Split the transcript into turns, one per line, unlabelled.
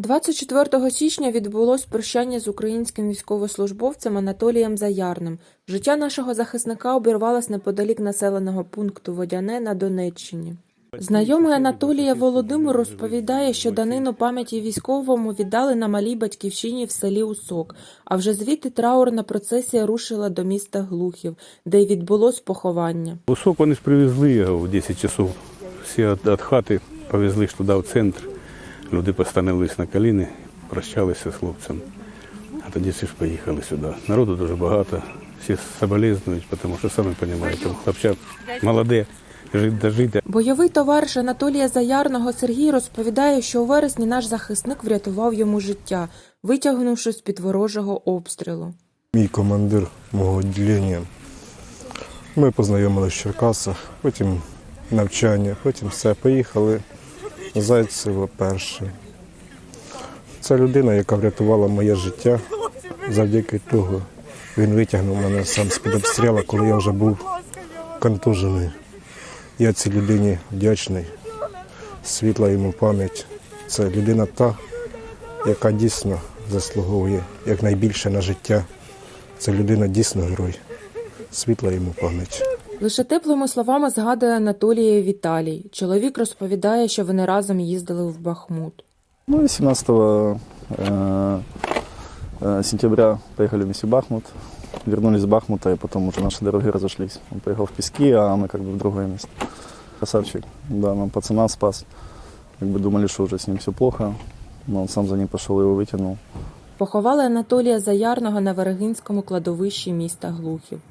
24 січня відбулось прощання з українським військовослужбовцем Анатолієм Заярним. Життя нашого захисника обірвалось неподалік населеного пункту Водяне на Донеччині. Знайомий Анатолія Володимир розповідає, що данину пам'яті військовому віддали на малій батьківщині в селі Усок, а вже звідти траурна процесія рушила до міста Глухів, де й відбулось поховання.
Кусок вони ж привезли його в 10 часов. Всі від хати повезли ж туди в центр. Люди постановились на коліни, прощалися з хлопцем. А тоді всі ж поїхали сюди. Народу дуже багато, всі соболезнують, тому що самі розумієте, хлопчак молоде, жить до.
Бойовий товариш Анатолія Заярного Сергій розповідає, що у вересні наш захисник врятував йому життя, витягнувши з під ворожого обстрілу.
Мій командир мого відділення. Ми познайомилися в Черкасах, потім навчання, потім все. Поїхали в Зайцево перше. Це людина, яка врятувала моє життя. Завдяки того він витягнув мене сам з-під обстрілу, коли я вже був контужений. Я цій людині вдячний. Світла йому пам'ять. Це людина та, яка дійсно заслуговує якнайбільше на життя. Це людина дійсно герой. Світла йому пам'ять.
Лише теплими словами згадує Анатолія Віталій. Чоловік розповідає, що вони разом їздили в Бахмут.
Ну и 17 э, э, сентября поехали вместе в Бахмут, вернулись с Бахмута, и потом уже наши дороги разошлись. Он поехал в Пески, а мы как бы в другое место. Красавчик, да, нам пацана спас. Как бы думали, что уже с ним все плохо, но он сам за ним пошел и его вытянул.
Поховали Анатолія Заярного на Верегинському кладовищі міста Глухів.